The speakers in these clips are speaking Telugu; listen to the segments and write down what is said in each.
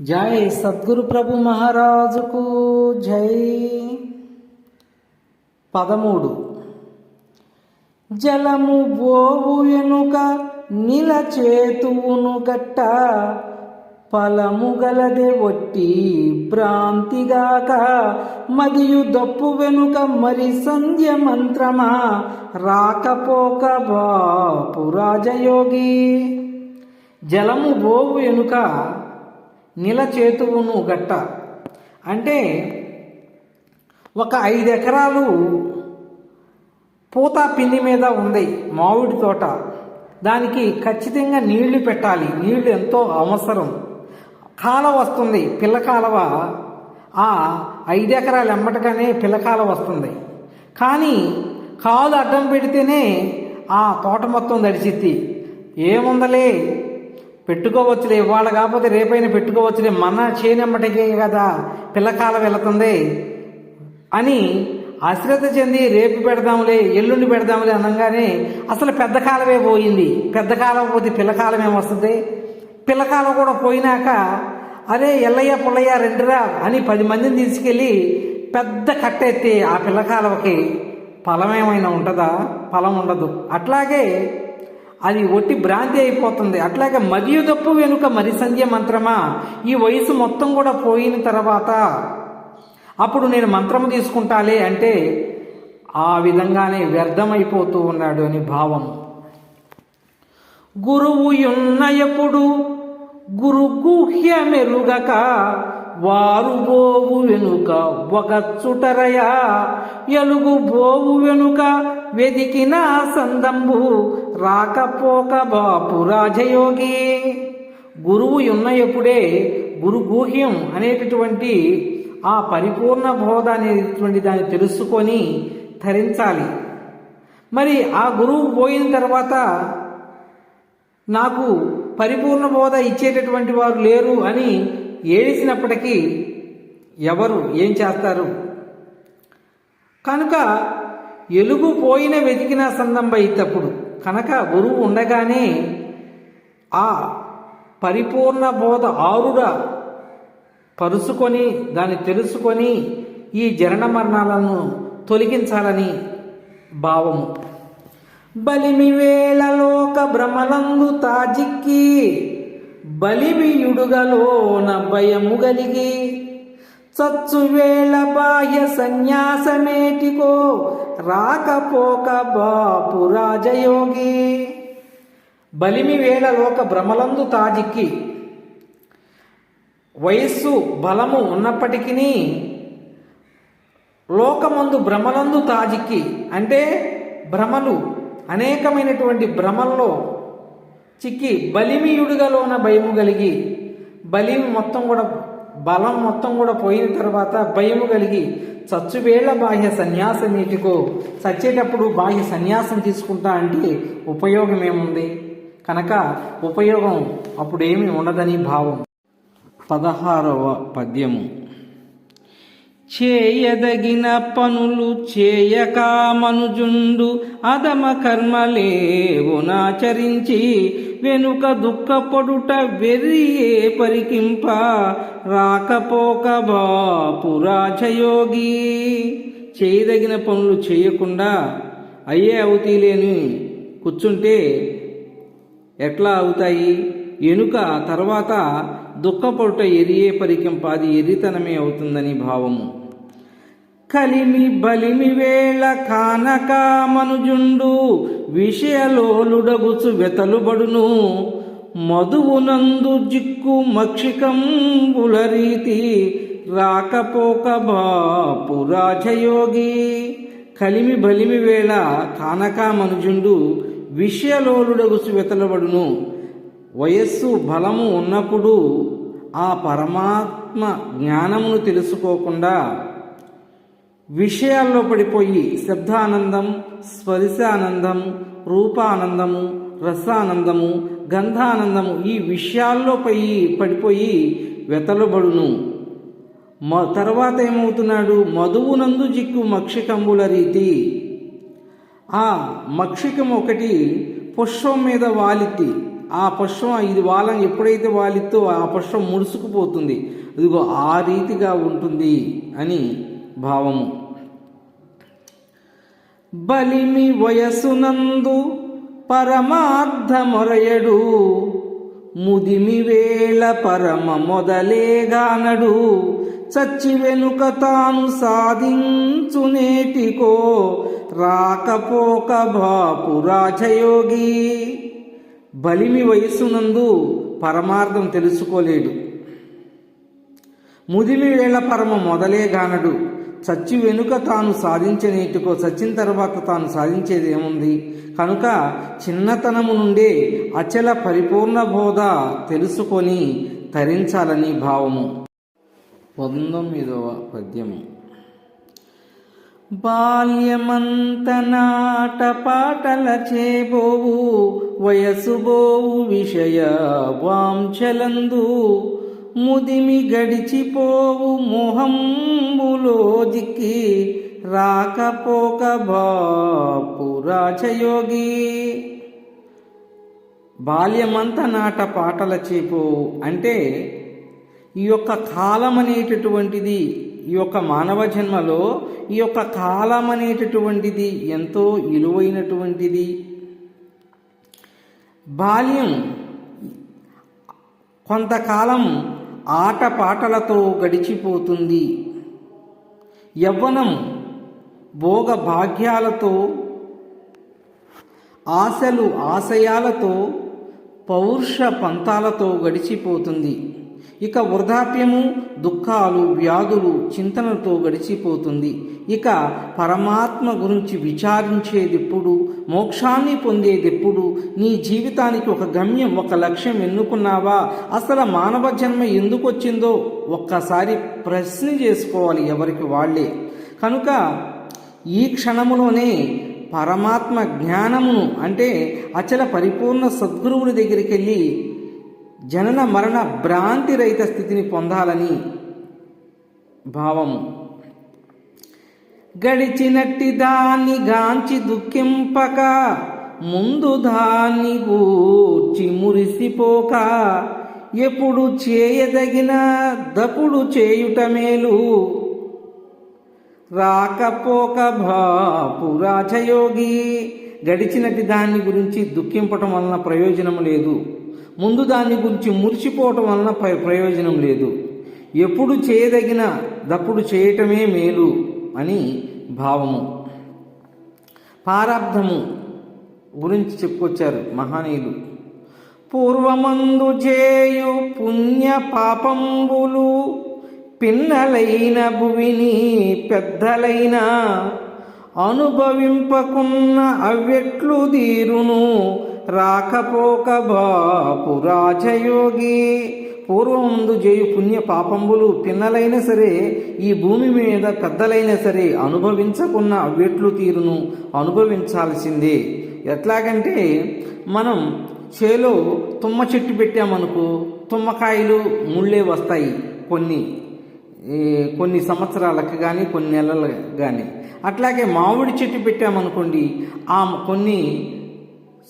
జై సద్గురు ప్రభు మహారాజుకు జై. పదమూడు. జలము బోవు ఎనుక నిలచేతువును గట్ట ఫలము గలదే ఒట్టి భ్రాంతిగాక మదియు దప్పు వెనుక మరి సంధ్య మంత్రమా రాకపోక బాపు రాజయోగి. జలము బోవు ఎనుక నిలచేతువును గట్ట. అంటే ఒక ఐదు ఎకరాలు పూత పిండి మీద ఉంది మామిడి తోట. దానికి ఖచ్చితంగా నీళ్ళు పెట్టాలి. నీళ్ళు ఎంతో అవసరం. కాలవ వస్తుంది పిల్లకాలవ ఆ ఐదు ఎకరాలు ఎమ్మటగానే పిల్లకాలవ వస్తుంది. కానీ కాలు అడ్డం పెడితేనే ఆ తోట మొత్తం తడిచిద్ది. ఏముందలే? పెట్టుకోవచ్చులే ఇవాళ కాకపోతే రేపైనా పెట్టుకోవచ్చులే మన చేనమ్మటికే కదా పిల్లకాల వెళుతుంది. అని అశ్రద్ధ చెంది రేపు పెడదాంలే ఎల్లుండి పెడదాంలే అనగానే అసలు పెద్ద కాలమే పోయింది. పెద్ద కాలం పోతే పిల్లకాలం ఏమొస్తుంది పిల్లకాలం కూడా పోయినాక అరే ఎల్లయ్య పుల్లయ్య రెండురా అని పది మందిని తీసుకెళ్ళి పెద్ద కట్టెత్తి ఆ పిల్లకాలవకి ఫలం ఏమైనా ఉంటుందా? ఫలం ఉండదు. అట్లాగే అది ఒట్టి భ్రాంతి అయిపోతుంది. అట్లాగే మరియు తప్పు వెనుక మరి సంధ్య మంత్రమా? ఈ వయసు మొత్తం కూడా పోయిన తర్వాత అప్పుడు నేను మంత్రము తీసుకుంటాలే అంటే ఆ విధంగానే వ్యర్థమైపోతూ ఉన్నాడు అని భావం. గురువు ఎప్పుడు గురు గుహ్య మెరుగక వారు బోవు వెనుక ఒక చుటరయ ఎలుగు బోవు వెనుక వెదికిన సందంబు రాకపోక బాపు రాజయోగి. గురువు ఉన్నప్పుడే గురు గుహ్యం అనేటటువంటి ఆ పరిపూర్ణ బోధ అనేటువంటి దాన్ని తెలుసుకొని ధరించాలి మరి ఆ గురువు పోయిన తర్వాత నాకు పరిపూర్ణ బోధ ఇచ్చేటటువంటి వారు లేరు అని ఏడిసినప్పటికీ ఎవరు ఏం చేస్తారు? కనుక ఎలుగు పోయిన వెతికిన సందంబైతప్పుడు కనుక గురువు ఉండగానే ఆ పరిపూర్ణ బోధ ఆరుడ పరుచుకొని దాన్ని తెలుసుకొని ఈ జరణ మరణాలను తొలగించాలని భావము. బలిమి వేళలోక భ్రమలందు తాజిక్కి బలిమియుడుగలోన భయము గలిగి చచ్చు వేళ బాహ్య సన్యాసమేటికో రాకపోక బాపు రాజయోగి. బలిమి వేళ లోక భ్రమలందు తాజిక్కి వయస్సు బలము ఉన్నప్పటికీ లోకమందు భ్రమలందు తాజిక్కి అంటే భ్రమలు అనేకమైనటువంటి భ్రమల్లో చిక్కి బలిమియుడుగలోన భయము కలిగి బలిమి మొత్తం కూడా బలం మొత్తం కూడా పోయిన తర్వాత భయము కలిగి చచ్చువేళ్ళ బాహ్య సన్యాసం నీటికో చచ్చేటప్పుడు బాహ్య సన్యాసం తీసుకుంటా అంటే ఉపయోగం ఏముంది? కనుక ఉపయోగం అప్పుడేమి ఉండదని భావం. పదహారవ పద్యము. చేయదగిన పనులు చేయక మనుజుండు అదమ కర్మలేవునాచరించి వెనుక దుఃఖపడుట వెర్రియే పరికింప రాకపోక బాపు రాజయోగి చేయదగిన పనులు చేయకుండా అయ్యే అవుతీలేని కూర్చుంటే ఎట్లా అవుతాయి? ఎనుక తర్వాత దుఃఖపడుట ఎరియే పరికింప అది ఎరితనమే అవుతుందని భావము. కలిమి బలిమి వేళ కానక మనుజుండు విషయలోలుడగుచు వెతలుబడును. మధువునందు జిక్కు మక్షికంబులరీతి రాకపోక బాపు రాజయోగి. కలిమి బలిమి వేళ కానక మనుజుండు విషయలోలుడగుచు వెతలబడును. వయస్సు బలము ఉన్నప్పుడు ఆ పరమాత్మ జ్ఞానమును తెలుసుకోకుండా విషయాల్లో పడిపోయి శబ్దానందం స్పరిశానందం రూపానందము రసానందము గంధానందము ఈ విషయాల్లో పోయి పడిపోయి వెతలబడును. మ తర్వాత ఏమవుతున్నాడు? మధువునందు జిక్కు మక్షికంబుల రీతి. ఆ మక్షికం ఒకటి పుష్పం మీద వాలిత్తి. ఆ పుష్పం ఇది వాలం ఎప్పుడైతే వాలిత్తో ఆ పుష్పం ముడుసుకుపోతుంది ఇదిగో ఆ రీతిగా ఉంటుంది అని భావము. బలిమి వయసునందు పరమార్థమొరయడు. ముదిమి వేళ పరమ మొదలేగానడు చచ్చి వెనుక తాను సాధించునేటికో రాకపోక బాపు రాజయోగి. బలిమి వయస్సునందు పరమార్థం తెలుసుకోలేడు. ముదిమి వేళ పరమ మొదలేగానడు చచ్చి వెనుక తాను సాధించనేటికో చచ్చిన తర్వాత తాను సాధించేది ఏముంది? కనుక చిన్నతనము నుండే అచల పరిపూర్ణ బోధ తెలుసుకొని తరించాలని భావము. పంతొమ్మిదవ పద్యము. బాల్యమంత నాట పాటల చేబోవు వయసు బోవు విషయ వాంఛలందు ముదిమి గడిచిపోవు మొహంబులో జిక్కి రాకపోక బాపు బాల్యమంతా నాట పాటల చేపు అంటే ఈ యొక్క కాలం అనేటటువంటిది ఈ యొక్క మానవ జన్మలో ఈ యొక్క కాలం అనేటటువంటిది ఎంతో విలువైనటువంటిది బాల్యం కొంతకాలం ఆట పాటలతో గడిచిపోతుంది. యవ్వనం భోగ భాగ్యాలతో ఆశలు ఆశయాలతో పౌరుష పంతాలతో గడిచిపోతుంది. ఇక వృద్ధాప్యము దుఃఖాలు వ్యాధులు చింతనతో గడిచిపోతుంది. ఇక పరమాత్మ గురించి విచారించేదెప్పుడు మోక్షాన్ని పొందేదెప్పుడు నీ జీవితానికి ఒక గమ్యం ఒక లక్ష్యం ఎన్నుకున్నావా? అసలు మానవ జన్మ ఎందుకు వచ్చిందో ఒక్కసారి ప్రశ్న చేసుకోవాలి ఎవరికి వాళ్ళే. కనుక ఈ క్షణములోనే పరమాత్మ జ్ఞానమును అంటే అచల పరిపూర్ణ సద్గురువుని దగ్గరికి వెళ్ళి జనన మరణ భ్రాంతి రహిత స్థితిని పొందాలని భావము. గడిచినట్టి దాన్ని గాంచి దుఃఖింపక ముందు దాన్ని గూర్చి మురిసిపోక ఎప్పుడు చేయదగిన దపుడు చేయుట మేలు. రాకపోక బాపు రాజయోగి గడిచినటి దాన్ని గురించి దుఃఖింపటం వలన ప్రయోజనం లేదు. ముందు దాని గురించి మురిచిపోవటం వలన ప్రయోజనం లేదు. ఎప్పుడు చేయదగిన దప్పుడు చేయటమే మేలు అని భావము. పారాబ్ధము గురించి చెప్పుకొచ్చారు మహనీయులు. పూర్వమందు చేయు పుణ్య పాపంబులు పిన్నలైన భువిని పెద్దలైన అనుభవింపకున్న అవ్యట్లు దీరును రాకపోక బాపు రాజయోగి. పూర్వముందు చేయు పుణ్య పాపంబులు పిన్నలైనా సరే ఈ భూమి మీద పెద్దలైనా సరే అనుభవించకున్న అవ్యట్లు తీరును అనుభవించాల్సిందే. ఎట్లాగంటే మనం చేలో తుమ్మ చెట్టు పెట్టామనుకో తుమ్మకాయలు ముళ్ళే వస్తాయి కొన్ని కొన్ని సంవత్సరాలకు కానీ కొన్ని నెలలకు కానీ అట్లాగే మామిడి చెట్టు పెట్టామనుకోండి ఆ కొన్ని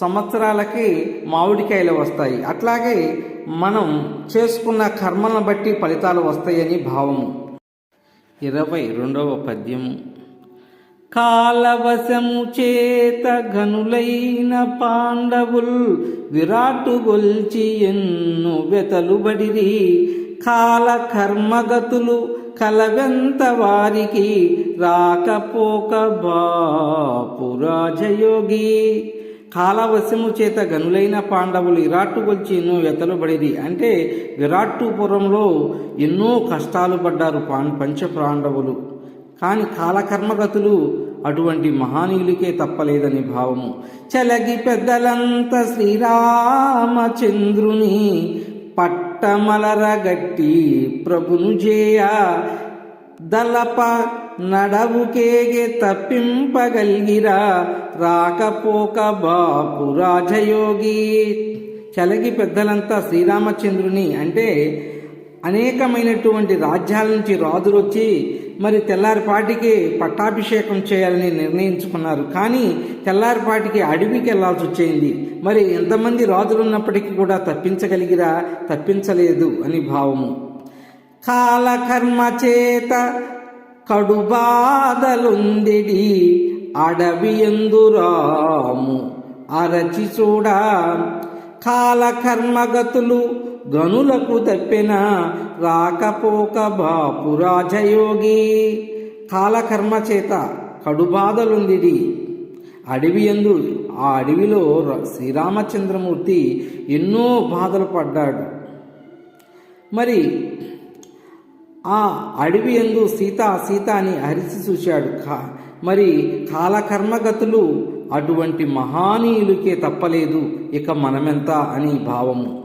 సంవత్సరాలకి మామిడికాయలు వస్తాయి. అట్లాగే మనం చేసుకున్న కర్మలను బట్టి ఫలితాలు వస్తాయని భావము. ఇరవై రెండవ పద్యం. కాలవశము చేత గనులైన పాండవుల్ విరాటు గొల్చి ఎన్ను వెతలు బడిరి కాల కర్మగతులు కలవెంత వారికి రాకపోక బాపు రాజయోగి. కాలవశము చేత గనులైన పాండవులు విరాట్టుకొచ్చి ఎన్నో ఎతలుబడిది అంటే విరాట్టుపురంలో ఎన్నో కష్టాలు పడ్డారు పాన్ పంచ పాండవులు. కానీ కాలకర్మగతులు అటువంటి మహానీయులకే తప్పలేదని భావము. చలగి పెద్దలంత శ్రీరామచంద్రుని పట్టమలరగట్టి ప్రభును చేయ దలప నడవుకేగే తప్పింపగలిగిరా రాకపోక బాపు రాజయోగి. చలగి పెద్దలంతా శ్రీరామచంద్రుని అంటే అనేకమైనటువంటి రాజ్యాల నుంచి రాజులు వచ్చి మరి తెల్లారిపాటికి పట్టాభిషేకం చేయాలని నిర్ణయించుకున్నారు. కానీ తెల్లారిపాటికి అడవికి వెళ్ళాల్సి వచ్చింది మరి ఎంతమంది రాజులు ఉన్నప్పటికీ కూడా తప్పించగలిగిరా తప్పించలేదు అని భావము. కాలకర్మ చేత కడుబాదలుందిడి అడవి ఎందురాము అరచి చూడ కాలకర్మగతులు గనులకు తప్పిన రాకపోక బాపు రాజయోగి కాలకర్మ చేత కడుబాధలుందిడి అడవి ఎందు ఆ అడవిలో ర- శ్రీరామచంద్రమూర్తి ఎన్నో బాధలు పడ్డాడు మరి ఆ అడవి ఎందు సీత సీత అని హరిసి చూశాడు. కా మరి కాలకర్మగతులు అటువంటి మహానీయులకే తప్పలేదు. ఇక మనమెంత అని భావము.